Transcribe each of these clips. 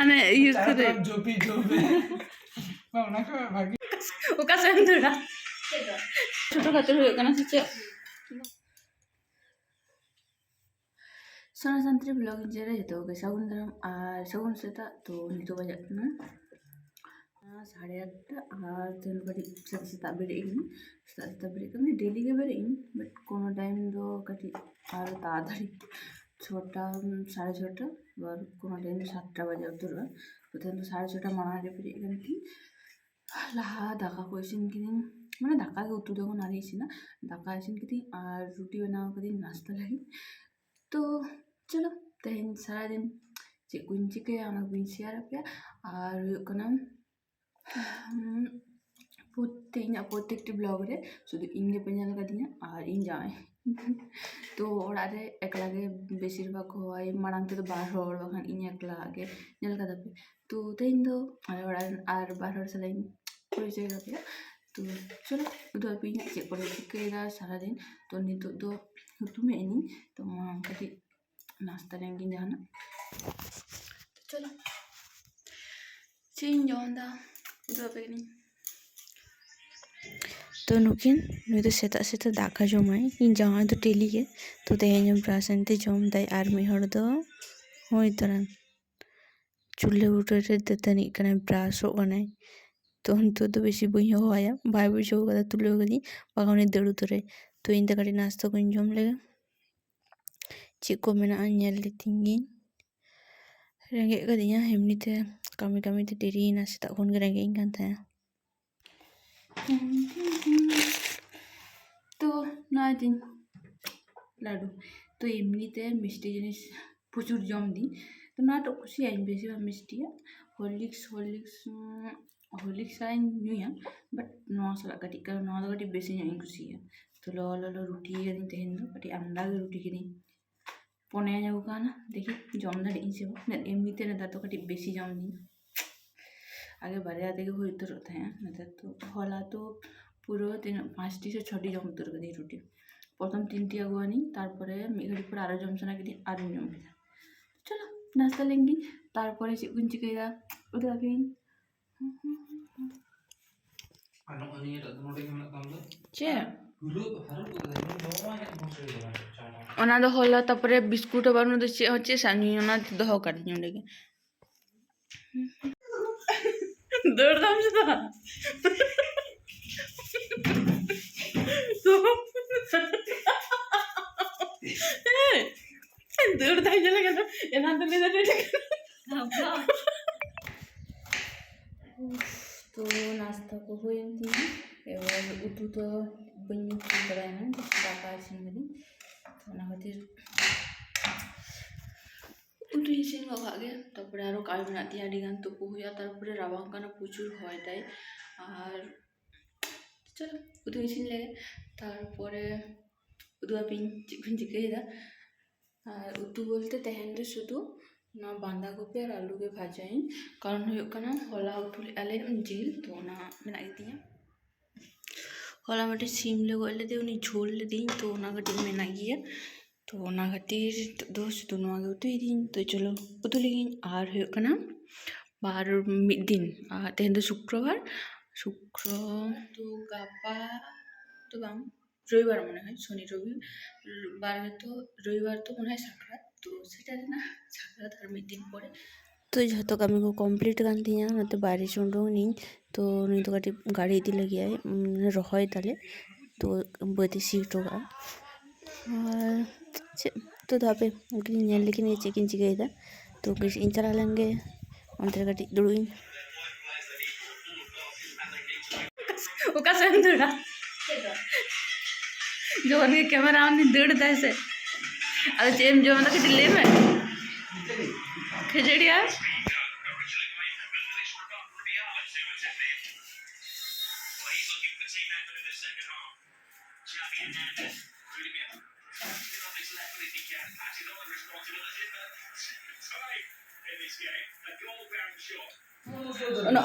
અને યુઝ કરે જોપી જોપે ওকা সেন ধরা ছোট খাতের হয়ে কেন হচ্ছে সোনাশান্তি ব্লগ যারা যেতে হবে সাগুন ধরম আর সাগুন সেটা তো নিতে বাজার না? সাড়ে আটটা আর তখন বাড়ি সাথে সেটা বেরিয়ে সাথে বেরিয়ে ডেলিগে বেরিয়ে বাট কোনো টাইম তো কাটি আর তাড়াতাড়ি। ছটা সাড়ে ছটা, এবার কোনো দিন সাতটা বাজে ধরো প্রথমত সাড়ে ছটা মনে পেরে এখানে কি? লাহা দাকা করেছেন কিনি মানে দাকাকে উত্তর যখন হারিয়েছি না। দাকা আছেন কিনি আর রুটি বানাওয়া কদিন? নাস্তা লাগে। তো চলো তাই সারাদিন যে কুঞ্চিকে, আমার কুঞ্চি আর আপে আর ᱦᱩᱭᱩᱜ ᱠᱟᱱᱟ ᱯᱨᱚᱛᱛᱮᱠ ᱤᱧᱟᱹᱜ ᱯᱨᱚᱛᱛᱮᱠᱴᱤ ᱵᱞᱚᱜ ᱨᱮ ᱥᱩᱫᱷᱩ ᱤᱧ ᱜᱮᱯᱮ ᱧᱮᱞ ᱠᱟᱫᱤᱧᱟ ᱟᱨ ᱤᱧ ᱡᱟᱶᱟᱭ ᱛᱚ ᱚᱲᱟᱜ ᱨᱮ ᱮᱠᱞᱟ ᱜᱮ ᱵᱮᱥᱤᱨ ᱵᱷᱟᱜᱽ ᱦᱚᱲ ᱢᱟᱲᱟᱝ ᱛᱮᱫᱚ ᱵᱟᱨ ᱦᱚᱲ ᱵᱟᱠᱷᱟᱱ ᱤᱧ ᱮᱠᱞᱟ ᱜᱮ ᱧᱮᱞ ᱠᱟᱫᱟ ᱯᱮ ᱛᱚ ᱛᱮᱦᱮᱧ ᱫᱚ ᱟᱞᱮ ᱚᱲᱟᱜ ᱨᱮᱱ ᱟᱨ ᱵᱟᱨ ᱦᱚᱲ ᱥᱟᱞᱟᱜ ᱤᱧ ᱯᱚᱨᱤᱪᱚᱭ ᱠᱟᱯᱮᱭᱟ ᱛᱚ ᱪᱚᱞᱚ ᱩᱫᱩᱜ ᱟᱯᱮ ᱤᱧ ᱪᱮᱫ ᱠᱚᱞᱮ ᱪᱤᱠᱟᱹᱭᱮᱫᱟ ᱥᱟᱨᱟᱫᱤᱱ ᱛᱚ ᱱᱤᱛᱚᱜ ᱫᱚ ᱦᱩᱛᱩᱢᱮᱫ ᱤᱧ ᱛᱚ ᱢᱟ ᱠᱟᱹᱴᱤᱡ ᱱᱟᱥᱛᱟ ᱞᱮᱱᱜᱤᱧ ᱡᱟᱦᱟᱱᱟᱜ ᱪᱚᱞᱚ ᱪᱮᱫ ᱤᱧ ᱡᱚᱢᱫᱟ ᱩᱫᱩᱜ ᱟᱯᱮ ᱠᱟᱹᱱᱟᱹᱧ ᱛᱚ ᱱᱩᱠᱤᱱ ᱱᱩᱭ ᱫᱚ ᱥᱮᱛᱟᱜ ᱥᱮᱛᱟᱜ ᱫᱟᱠᱟ ᱡᱚᱢᱟᱭ ᱤᱧ ᱡᱟᱶᱟᱭ ᱫᱚ ᱰᱮᱞᱤ ᱜᱮ ᱛᱚ ᱛᱮᱦᱮᱧ ᱦᱚᱸ ᱵᱨᱟᱥ ᱟᱱᱛᱮ ᱡᱚᱢ ᱫᱟᱭ ᱟᱨ ᱢᱤᱫ ᱦᱚᱲ ᱫᱚ ᱦᱳᱭ ᱛᱟᱨᱟᱱ ᱪᱩᱞᱦᱟᱹ ᱵᱩᱴᱟᱹ ᱨᱮ ᱫᱟᱹᱛᱟᱹᱱᱤᱜ ᱠᱟᱱᱟᱭ ᱵᱨᱟᱥᱚᱜ ᱠᱟᱱᱟᱭ ᱛᱚ ᱱᱤᱛᱚᱜ ᱫᱚ ᱵᱮᱥᱤ ᱵᱟᱹᱧ ᱦᱚᱦᱚᱣᱟᱭᱟ ᱵᱟᱭ ᱵᱩᱡᱷᱟᱹᱣ ᱠᱟᱫᱟ ᱛᱩᱞᱟᱹᱣ ᱠᱟᱹᱫᱤᱧ ᱵᱟᱠᱷᱟᱱ ᱩᱱᱤ ᱫᱟᱹᱲ ᱩᱛᱟᱹᱨᱟᱭ ᱛᱚ ᱤᱧ ᱫᱚ ᱠᱟᱹᱴᱤᱡ ᱱᱟᱥᱛᱟ ᱠᱚᱧ ᱡᱚᱢ ᱞᱮᱜᱟ ᱪᱮᱫ ᱠᱚ ᱢᱮᱱᱟᱜᱼᱟ ᱧᱮᱞ ᱞᱤᱛᱤᱧ ᱜᱤᱧ ᱨᱮᱸᱜᱮᱡ ᱠᱟᱹᱫᱤᱧᱟ ᱮᱢᱱᱤᱛᱮ ᱠᱟᱹᱢᱤ ᱠᱟᱹᱢᱤᱛᱮ ᱫᱮᱨᱤᱭᱮᱱᱟ ᱥᱮᱛᱟᱜ ᱠᱷᱚᱱ ᱜᱮ ᱨᱮᱸᱜᱮᱡ ᱤᱧ ᱠᱟᱱ ᱛᱟᱦᱮᱸᱜᱼᱟ तो ना दिन, लाडू। तो इमनीते मिष्टि जिनिस प्रचुर जम दी। तो ना तो खुशी आई बेसि मिस्टी हॉर्लिक्स हॉर्लिक्स हॉर्लिक्स आई बट ना कटी। कारण ना तो कटी बेसि आई खुशी तो लो लो लो रुटी दिन तेहन कटी अंदा रुटी खेदी पने जाऊ देखी, जम दिन से इमनीते तो कटी बेसि जम दी। आगे बढ़े आते कि वो इधर होता है नहीं तो फला तो পুরো তিন পাঁচটি সে ছটি জম তরকারি রুটি প্রথম তিনটি আগুয়া আনি তারপরে এগুলি পরে আরও জমছে না কিন্তু আরও জমে যায় চলো নাস্তা লেঙ্গি তারপরে চিকুন চিকেরা ওটা আপনি ᱚᱱᱟ ᱫᱚ ᱦᱚᱞᱟ ᱛᱟᱯᱚᱨᱮ ᱵᱤᱥᱠᱩᱴ ᱵᱟᱹᱱᱩᱜ ᱫᱚ ᱪᱮᱫ ᱦᱚᱸ ᱪᱮᱫ ᱥᱟᱱᱤ ᱚᱱᱟ ᱫᱚᱦᱚ ᱠᱟᱹᱫᱤᱧ ᱚᱸᱰᱮ ᱜᱮ দৌড়লাম শুধু দৌড়তাই চলে গেল এনার তো লেজার তো নাস্তা করব এমনি এবার উঠু তো বন্য করা না টাকা আছে না হতে ᱤᱥᱤᱱᱚᱜᱟᱜ ᱜᱮ ᱛᱟᱨᱯᱚᱨᱮ ᱟᱨᱚ ᱠᱟᱡ ᱢᱮᱱᱟᱜ ᱛᱤᱧᱟ ᱟᱹᱰᱤᱜᱟᱱ ᱛᱩᱯᱩ ᱦᱩᱭᱩᱜᱼᱟ ᱛᱟᱨᱯᱚᱨᱮ ᱨᱟᱵᱟᱝ ᱠᱟᱱᱟ ᱯᱨᱚᱪᱩᱨ ᱦᱚᱭ ᱫᱟᱭ ᱟᱨ ᱪᱚᱞᱚ ᱩᱛᱩ ᱤᱥᱤᱱ ᱞᱮᱜᱮ ᱛᱟᱨᱯᱚᱨᱮ ᱩᱫᱩ ᱟᱯᱮᱧ ᱪᱮᱫ ᱠᱚᱧ ᱪᱤᱠᱟᱹᱭᱮᱫᱟ ᱟᱨ ᱩᱛᱩ ᱵᱚᱞᱛᱮ ᱛᱮᱦᱮᱧ ᱫᱚ ᱥᱩᱫᱷᱩ ᱚᱱᱟ ᱵᱟᱸᱫᱷᱟ ᱠᱚᱯᱤ ᱟᱨ ᱟᱹᱞᱩ ᱜᱮ ᱵᱷᱟᱡᱟᱭᱟᱹᱧ ᱠᱟᱨᱚᱱ ᱦᱩᱭᱩᱜ ᱠᱟᱱᱟ ᱦᱚᱞᱟ ᱩᱛᱩ ᱞᱮᱫᱼᱟ ᱞᱮ ᱡᱤᱞ ᱛᱚ ᱚᱱᱟ ᱢᱮᱱᱟᱜ ᱜᱮᱛᱤᱧᱟ ᱦᱚᱞᱟ ᱢᱤᱫᱴᱮᱡ ᱥᱤᱢ ᱞᱮ ᱜᱚᱡ ᱞᱮᱫᱮ ᱩᱱᱤ ᱡᱷᱳᱞ ᱞᱮᱫᱮᱧ ᱛᱚ ᱚᱱᱟ ᱠᱟᱹᱴᱤᱡ ᱢᱮᱱᱟᱜ ᱜᱮᱭᱟ ᱛᱚ ᱚᱱᱟ ᱠᱷᱟᱹᱛᱤᱨ ᱱᱤᱛᱚᱜ ᱫᱚ ᱥᱩᱫᱷᱩ ᱱᱚᱣᱟᱜᱮ ᱩᱛᱩᱭᱫᱟᱹᱧ ᱛᱚ ᱪᱚᱞᱚ ᱩᱛᱩ ᱞᱮᱜᱤᱧ ᱟᱨ ᱦᱩᱭᱩᱜ ᱠᱟᱱᱟ ᱵᱟᱨ ᱢᱤᱫ ᱫᱤᱱ ᱟᱨ ᱛᱮᱦᱮᱧ ᱫᱚ ᱥᱩᱠᱨᱚᱵᱟᱨ ᱥᱩᱠᱨᱚ ᱛᱚ ᱜᱟᱯᱟ ᱛᱚ ᱵᱟᱝ রবিবার মনে হয় শনি রবি বার তো রবিবার তো মনে হয় সাক্ষাৎ তো সেটা না সাক্ষাৎ আর মীর দিন পরে তো ᱡᱷᱚᱛᱚ ᱠᱟᱹᱢᱤ ᱠᱚ ᱠᱚᱢᱯᱞᱤᱴ ᱠᱟᱱ ᱛᱤᱧᱟ ᱚᱱᱟᱛᱮ ᱵᱟᱭᱨᱮ ᱪᱚᱸᱰᱚᱝ ᱤᱧ ᱛᱚ ᱱᱩᱭ ᱫᱚ ᱠᱟᱹᱴᱤᱡ ᱜᱟᱹᱰᱤ ᱤᱫᱤ ᱞᱟᱹᱜᱤᱫ ᱨᱚᱦᱚᱭ ᱛᱟᱞᱮ ᱛᱚ ᱵᱟᱹᱫᱽ ᱥᱤ ᱦᱚᱴᱚ ᱠᱟᱜᱼᱟ ᱟᱨ ᱱᱤᱛᱚᱜ ᱫᱚ ᱦᱟᱯᱮ ᱩᱱᱠᱤᱱ ᱧᱮᱞ ᱞᱮᱠᱤᱱ ᱜᱮ ᱪᱮᱫ ᱠᱤᱱ ᱪᱤᱠᱟᱹᱭᱮᱫᱟ ᱛᱚ ᱠᱟᱹᱴᱤᱡ ᱤᱧ ᱪᱟᱞᱟᱣ ᱞᱮᱱ ᱜᱮ ᱚᱱᱛᱮ ᱨᱮ ᱠᱟᱹᱴᱤᱡ ᱫᱩᱲᱩᱵ ᱤᱧ ᱚᱠᱟ ᱥᱮᱫ ᱮᱢ ᱫᱟᱹᱲᱟ ᱡᱚᱠᱷᱚᱱ ᱜᱮ ᱠᱮᱢᱮᱨᱟ ᱚᱱ ᱫᱟᱹᱲ ᱫᱟᱭ ᱥᱮ ᱟᱫᱚ ᱪᱮᱫ ᱮᱢ ᱡᱚᱢ ᱮᱫᱟ ᱠᱟᱹᱴᱤᱡ ᱞᱟᱹᱭ ᱢᱮ ᱠᱷᱟᱹᱡᱟᱹᱲᱤ ᱟᱨ acting on responsibility for time in this game, a goal bound shot.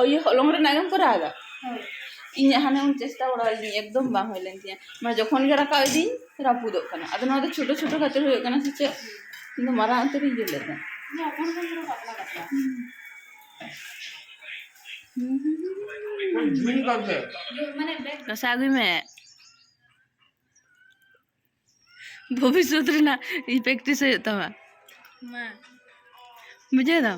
ওই হলংরে নাগম করে আগা ইয়া হানে উন চেষ্টা বড় হইনি একদম বাং হইলেন তিয়া মানে যখন যারা কাজ দিন তারা পুদো কানা আদন ওদের ছোট ছোট খাতের হয়ে কানা সে কিন্তু মারা আন্তরি দিলে না না কোন কোন পাতলা পাতলা হুম হুম মানে ব্যাগ সাগুই মে भविष्य ना ये प्रैक्टिस होता है মা मुझे ना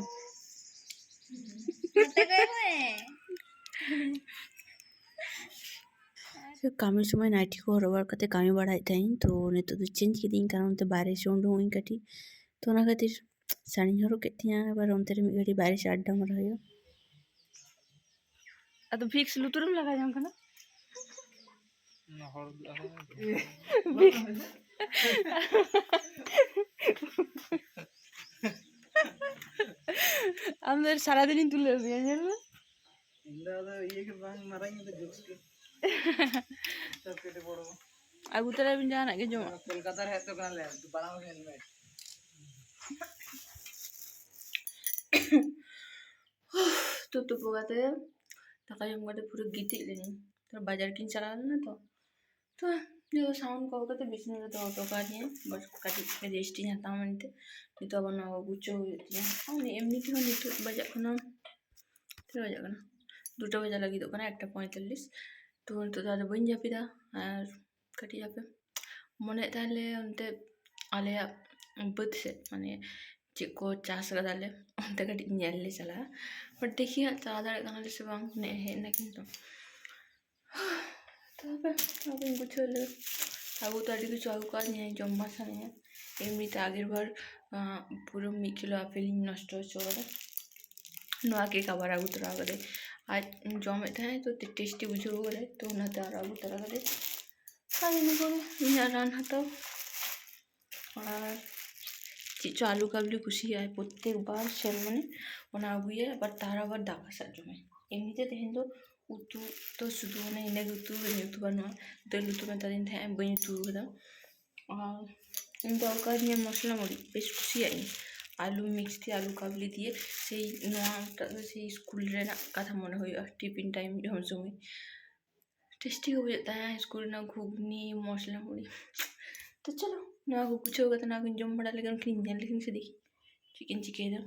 कामी समय नाइटी को हरबार कते कामी बढ़ाई थी तो नितो तो चेंज की कारण ते बाहर से उंडू हुई कटी तो ना खातिर साड़ी हरो के थी बार अंतर में घड़ी बाहर से अड्डा मर हो आ तो फिक्स लुतुरम लगा जाऊं ना না হর আমাদের সারাদিনই তুলে দিয়ে জানো ইন্দাদা ইয়ে কে বাং মারাই তো জোকস কে সব কেটে পড়ব আগু তারা বিন জানা কে জমা। কলকাতার হ্যাঁ তো কালে তুই বাড়াও হেলমেট tutup kate টাকা জম কাটে পুরো গীতে লেনি তোর বাজার কিন চালাল না তো। তো দেখো সাউন্ড কল কাতে বেশি না তো অটো কাজ নিয়ে বাস কাটি রেস্টি হাতা মানতে নিতো আবার না গুচ্ছ হয়ে আমি এমনি কেউ নিতো বাজার কোনো তিন বাজার কেন দুটো বাজা লাগি দোকানে একটা পঁয়তাল্লিশ তো তো তাহলে বইন যাবি দা আর কাটি যাবে মনে তাহলে অন্তে আলেয়া ᱵᱟᱹᱫᱽ ᱥᱮᱫ ᱢᱟᱱᱮ ᱪᱮᱫ ᱠᱚ ᱪᱟᱥ ᱠᱟᱫᱟᱞᱮ ᱚᱱᱛᱮ ᱠᱟᱹᱴᱤᱡ ᱧᱮᱞ ᱞᱮ ᱪᱟᱞᱟᱜᱼᱟ ᱵᱟᱴ ᱫᱮᱠᱷᱤ ᱦᱟᱸᱜ ᱪᱟᱞᱟᱣ ᱫᱟᱲᱮᱭᱟᱜ ᱠᱟᱱᱟᱞᱮ ᱥᱮ ᱵᱟᱝ ᱱᱮ ᱦᱮᱡ ᱮᱱᱟ ᱠᱤᱱᱛᱩ তবে আগুন গুছে হলে আগু তো আর কিছু আগু কাজ নেই জম্বাসা নেই এমনিতে আগের বার পুরো মিকিল আপেল নষ্ট হচ্ছে ওরা নয়া কেক আবার আগু তোরা আগে আর জমে থাকে তো টেস্টি বুঝব বলে, তো ওনাতে আর আগু তোরা আগে তাই এমনি করে রান্নাটাও আর কিছু আলু কাবলি কুশি হয় প্রত্যেকবার সে মানে। ওনা আগুয়ে আবার তার আবার দাকা সার জমে এমনিতে দেখেন তো ᱩᱛᱩ ᱫᱚ ᱥᱩᱫᱷᱩ ᱚᱱᱮ ᱤᱱᱟᱹᱜᱮ ᱩᱛᱩ ᱠᱟᱹᱫᱟᱹᱧ ᱩᱛᱩ ᱵᱟᱝ ᱱᱚᱣᱟ ᱫᱟᱹᱞ ᱩᱛᱩ ᱢᱮᱛᱟᱫᱤᱧ ᱛᱟᱦᱮᱸᱜ ᱵᱟᱹᱧ ᱩᱛᱩ ᱠᱟᱫᱟ ᱟᱨ ᱤᱧ ᱫᱚ ᱚᱠᱟᱫᱤᱧᱟ ᱢᱚᱥᱞᱟ ᱢᱟᱹᱨᱤᱪ ᱵᱮᱥ ᱠᱩᱥᱤᱭᱟᱜ ᱤᱧ আলু মিক্স দিয়ে আলু কাবলি দিয়ে সেই নোয়াটাᱜ ᱫᱚ সেই ᱥᱠᱩᱞ ᱨᱮᱱᱟᱜ ᱠᱟᱛᱷᱟ ᱢᱚনে ᱦᱩᱭᱩᱜᱼᱟ ᱴᱤᱯᱤᱱ ᱴᱟᱭᱤᱢ ᱡᱚᱢ ᱥᱚᱢᱚᱭ ᱴᱮᱥᱴᱤ ᱜᱮ ᱵᱩᱡᱷᱟᱹᱜ ᱛᱟᱦᱮᱸᱜ ᱥᱠᱩᱞ ᱨᱮᱱᱟᱜ ᱜᱷᱩᱜᱽᱱᱤ ᱢᱚᱥᱞᱟ ᱢᱟᱹᱨᱤᱪ ᱛᱚ ᱪᱚᱞᱚ ᱱᱚᱣᱟ ᱠᱚ ᱜᱩᱪᱷᱟᱹᱣ ᱠᱟᱛᱮ ᱱᱚᱣᱟ ᱠᱚᱧ ᱡᱚᱢ ᱵᱟᱲᱟ ᱞᱮᱠᱷᱟᱱ ᱩᱱᱠᱤᱱ ᱧᱮᱞ ᱞᱮᱠᱷᱟᱱ ᱥᱮ ᱫᱮᱠᱷᱤ ᱪᱮᱫ ᱠᱤᱱ ᱪᱤᱠᱟᱹᱭᱮᱫᱟ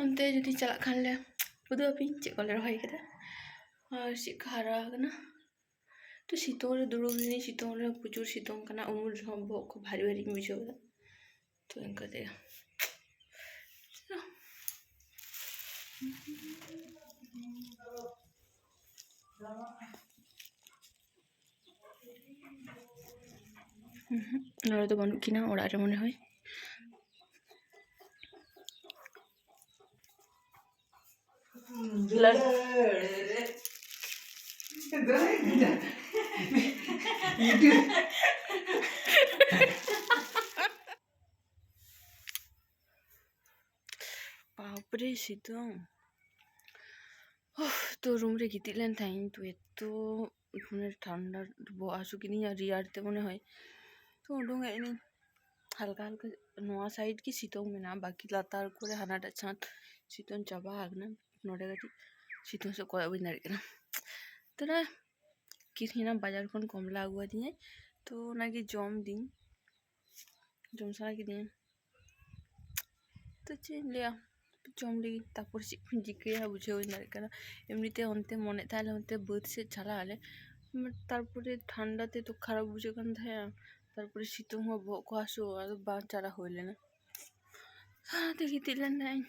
ᱚᱱᱛᱮ ᱡᱩᱫᱤ ᱪᱟᱞᱟᱜ ᱠᱷᱟᱱᱞᱮ ᱩᱫᱩᱜ ᱟᱹᱯᱤᱧ ᱪᱮᱫ ᱠᱚᱞᱮ ᱨᱚᱦᱚᱭ ᱠᱟᱫᱟ ᱟᱨ ᱪᱮᱫ ᱠᱚ ᱦᱟᱨᱟ ᱟᱠᱟᱱᱟ ᱛᱚ ᱥᱤᱛᱩᱝ ᱨᱮ ᱫᱩᱲᱩᱵ ᱞᱤᱱᱟᱹᱧ ᱥᱤᱛᱩᱝ ᱨᱮ ᱯᱨᱚᱪᱩᱨ ᱥᱤᱛᱩᱝ ᱠᱟᱱᱟ ᱩᱢᱩᱞ ᱨᱮᱦᱚᱸ ᱵᱚᱦᱚᱜ ᱠᱚ ᱵᱷᱟᱨᱤ ᱵᱷᱟᱨᱤᱧ ᱵᱩᱡᱷᱟᱹᱣ ᱮᱫᱟ ᱛᱚ ᱤᱱᱠᱟᱹᱛᱮ ᱱᱚᱰᱮ ᱫᱚ ᱵᱟᱹᱱᱩᱜ ᱠᱤᱱᱟ ᱚᱲᱟᱜ ᱨᱮ ᱢᱚᱱᱮ ᱦᱚᱭ बापरे सीत तो तो? यो मैं ठंडा डुबो आसुकी रियाड़ते मन तो हल्का हल्का. नवा साइड की बाकी लतार को हानाटा छत सीतों चाबा ᱱᱚᱰᱮ ᱠᱟᱹᱴᱤᱡ ᱥᱤᱛᱩᱝ ᱥᱮᱫ ᱠᱚᱭᱚᱜ ᱵᱟᱹᱧ ᱫᱟᱲᱮᱭᱟᱜ ᱠᱟᱱᱟ ᱛᱟᱦᱞᱮ ᱠᱤᱨᱤᱧᱟ ᱵᱟᱡᱟᱨ ᱠᱷᱚᱱ ᱠᱚᱢᱞᱟ ᱟᱹᱜᱩ ᱟᱹᱫᱤᱧᱟᱭ ᱛᱚ ᱚᱱᱟᱜᱮ ᱡᱚᱢ ᱫᱤᱧ ᱡᱚᱢ ᱥᱟᱱᱟ ᱠᱤᱫᱤᱧᱟ ᱛᱚ ᱪᱮᱫ ᱤᱧ ᱞᱟᱹᱭᱟ ᱡᱚᱢ ᱞᱟᱹᱜᱤᱫ ᱛᱟᱨᱯᱚᱨ ᱪᱮᱫ ᱠᱚᱧ ᱪᱤᱠᱟᱹᱭᱟ ᱵᱩᱡᱷᱟᱹᱣ ᱵᱟᱹᱧ ᱫᱟᱲᱮᱭᱟᱜ ᱠᱟᱱᱟ ᱮᱢᱱᱤᱛᱮ ᱚᱱᱛᱮ ᱢᱚᱱᱮ ᱛᱟᱦᱮᱸ ᱞᱮ ᱚᱱᱛᱮ ᱵᱟᱹᱫᱽ ᱥᱮᱫ ᱪᱟᱞᱟᱜ ᱟᱞᱮ ᱛᱟᱨᱯᱚᱨᱮ ᱴᱷᱟᱱᱰᱟ ᱛᱮ ᱛᱚ ᱠᱷᱟᱨᱟᱯ ᱵᱩᱡᱷᱟᱹᱜ ᱠᱟᱱ ᱛᱟᱦᱮᱸᱜᱼᱟ ᱛᱟᱨᱯᱚᱨᱮ ᱥᱤᱛᱩᱝ ᱦᱚᱸ ᱵᱚᱦᱚᱜ ᱠᱚ ᱦᱟᱹᱥᱩ ᱟᱫᱚ ᱵᱟᱝ ᱪᱟᱞᱟᱣ ᱦᱩᱭ ᱞᱮᱱᱟ ᱚᱱᱟᱛᱮ ᱜᱤᱛᱤᱡ ᱞᱮᱱ ᱛᱟᱦᱮᱸᱜ ᱤᱧ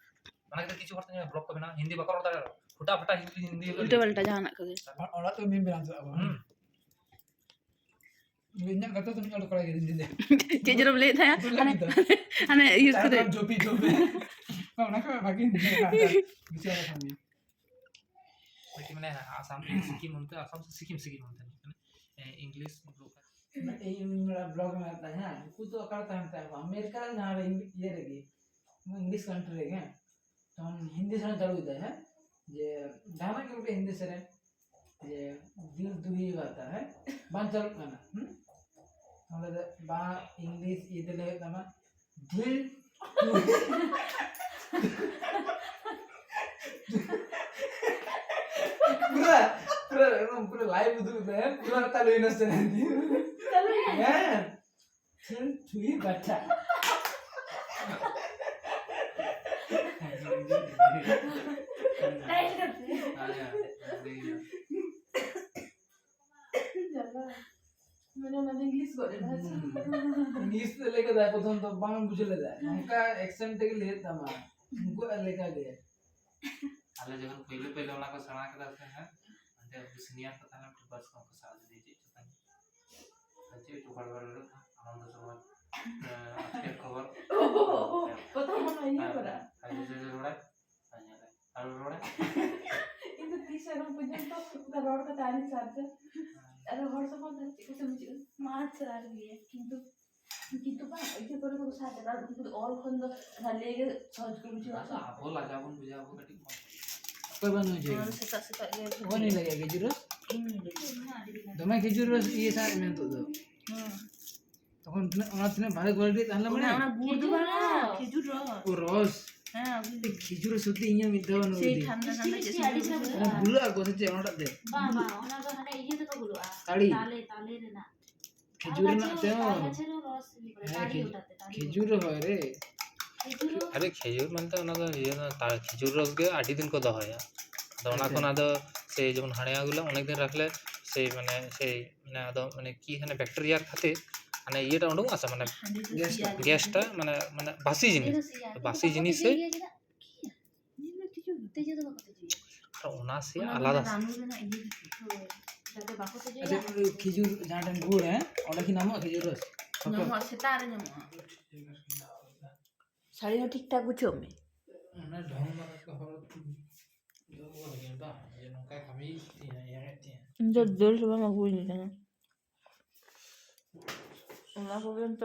ᱢᱟᱱᱮ ᱠᱟᱛᱮ ᱠᱤᱪᱷᱩ ᱦᱚᱲᱛᱮ ᱵᱞᱚᱜ ᱠᱚ ᱵᱮᱱᱟᱣ ᱦᱤᱱᱫᱤ ᱵᱟᱠᱚ ᱨᱚᱲ ᱫᱟᱲᱮᱭᱟᱜᱼᱟ ᱯᱷᱩᱴᱟ ᱯᱷᱩᱴᱟ ᱦᱤᱱᱫᱤ ᱦᱤᱱᱫᱤ ᱩᱞᱴᱟ ᱯᱟᱞᱴᱟ ᱡᱟᱦᱟᱱᱟᱜ ᱠᱚᱜᱮ ᱚᱲᱟᱜ ᱛᱮ ᱵᱤᱱ ᱵᱮᱱᱟᱣ ᱪᱟᱵᱟ ᱤᱧᱟᱹᱜ ᱠᱟᱛᱷᱟ ᱫᱚ ᱢᱤᱫ ᱦᱚᱲ ᱠᱚᱲᱟ ᱜᱮ ᱦᱤᱱᱫᱤ ᱛᱮ ᱪᱮᱫ ᱡᱮᱨᱚᱢ ᱞᱟᱹᱭᱮᱫ ᱛᱟᱦᱮᱸᱜ ᱦᱟᱱᱮ ᱦᱟᱱᱮ ᱤᱭᱟᱹ ᱠᱚᱨᱮ ᱡᱚᱯᱤ ᱡᱚᱯᱤ ᱚᱱᱟ ᱠᱚ ᱵᱷᱟᱜᱤ ᱦᱤᱱᱫᱤ ᱵᱤᱪᱟᱨ ᱠᱟᱱ ᱜᱮ लेकिन मैंने आसाम सिक्किम होते आसाम से सिक्किम सिक्किम होते इंग्लिश ब्लॉग में आता है ना कुछ तो अकड़ टाइम था अमेरिका ना इंग्लिश कंट्री है हिंदी से সিনেমা চালু হতে है गाना के उल्टे हिंदी सर है ये দিল দুহি गाता है বাঞ্চাল গানা তাহলে বা ये तो लेकर গানা दिल पूरा पूरा एकदम पूरा लाइव उधर है पूरा तालू इनसे नहीं है? ठीक ठीक बच्चा নিচ লেগে যায় প্রথম তো বাংলা বুঝে লে যায় উনকা অ্যাকসেন্ট থেকে লে তামা उनको लेके गए अरे जब पहले पहले वाला को सड़ा के दास है अंते सीनियर पता ना तो बस को साथ दे दीजिए पता नहीं अच्छे तो बड़ा बड़ा लोग आनंद समाज आपके खबर पता नहीं है बड़ा अरे जो रोड़ा अरे रोड़ा इन तीसरा हम पूजन तो रोड का टाइम साथ আর বিয়ে কিন্তু কিন্তু পা এতে করে কোনো সাথে তার কিন্তু অল খন্দ ঢালে গে সহজ করে বুঝি আছে? আপো লাগা আপন বুঝা আপো কাটি কই বান হই যায় সে সাথে তো ये होने लगे खजूर रस तुम्हें खजूर रस ये सारे में तो दो তখন ভালো কোয়ালিটি খেজুর না তেমন হ্যাঁ, খেজুর হয় রে। আরে খেজুর মানে ওনাকে ইয়ে না তার খেজুর রসকে আটি দিন কোদা হয় হ্যাঁ। ওনাকে আচ্ছা। ওনাদের সেই যেমন হাড়িয়াগুলো অনেকদিন রাখলে সেই মানে সেই মানে আদৌ মানে কি এখানে ব্যাকটেরিয়ার খাতে মানে ইয়েটা ওটুকু আছে মানে গ্যাসটা। মানে মানে বাসি জিনিস। বাসি জিনিসে আর? ওনা সে আলাদা। যাতে বাকো আচ্ছা ওই খেজুর যাটা গুড় হ্যাঁ? ওটা কি নাম খেজুর রস। nyamuk সেটা আর nyamuk শাড়িও ঠিকঠাক বুঝছ আমি না ঢং মারা হল জল লাগে বা যে নৌকা খাবি ইয়া কিন্তু দোল সবাই আমাকে বুঝ নিতে না। ওনা পর্যন্ত